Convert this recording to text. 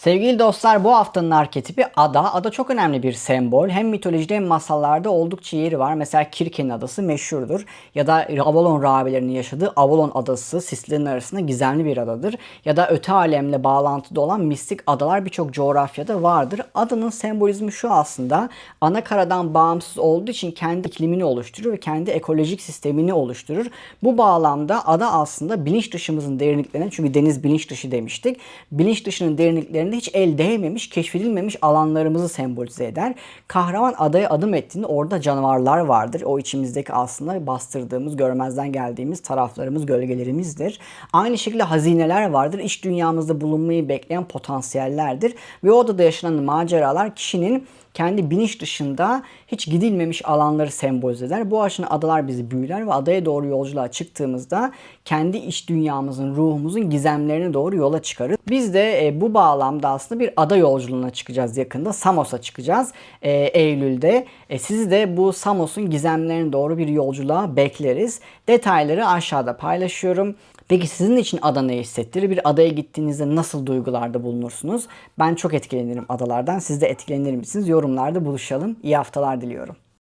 Sevgili dostlar bu haftanın arketipi ada. Ada çok önemli bir sembol. Hem mitolojide hem masallarda oldukça yeri var. Mesela Kirke'nin adası meşhurdur. Ya da Avalon rahibelerinin yaşadığı Avalon adası Sislerin arasında gizemli bir adadır. Ya da öte alemle bağlantıda olan mistik adalar birçok coğrafyada vardır. Adanın sembolizmi şu aslında. Ana karadan bağımsız olduğu için kendi iklimini oluşturur ve kendi ekolojik sistemini oluşturur. Bu bağlamda ada aslında bilinç dışımızın derinliklerine çünkü deniz bilinç dışı demiştik. Bilinç dışının derinliklerinde hiç el değmemiş, keşfedilmemiş alanlarımızı sembolize eder. Kahraman adaya adım ettiğinde orada canavarlar vardır. O içimizdeki aslında bastırdığımız, görmezden geldiğimiz taraflarımız, gölgelerimizdir. Aynı şekilde hazineler vardır. İç dünyamızda bulunmayı bekleyen potansiyellerdir. Ve o odada yaşanan maceralar kişinin kendi bilinç dışında hiç gidilmemiş alanları sembolize eder. Bu açıdan adalar bizi büyüler ve adaya doğru yolculuğa çıktığımızda kendi iç dünyamızın, ruhumuzun gizemlerine doğru yola çıkarız. Biz de e, bu bağlamda aslında bir ada yolculuğuna çıkacağız yakında. Samos'a çıkacağız e, Eylül'de. E, sizi de bu Samos'un gizemlerine doğru bir yolculuğa bekleriz. Detayları aşağıda paylaşıyorum. Peki sizin için ada ne hissettirir? Bir adaya gittiğinizde nasıl duygularda bulunursunuz? Ben çok etkilenirim adalardan. Siz de etkilenir misiniz? Yorumlarda buluşalım. İyi haftalar diliyorum.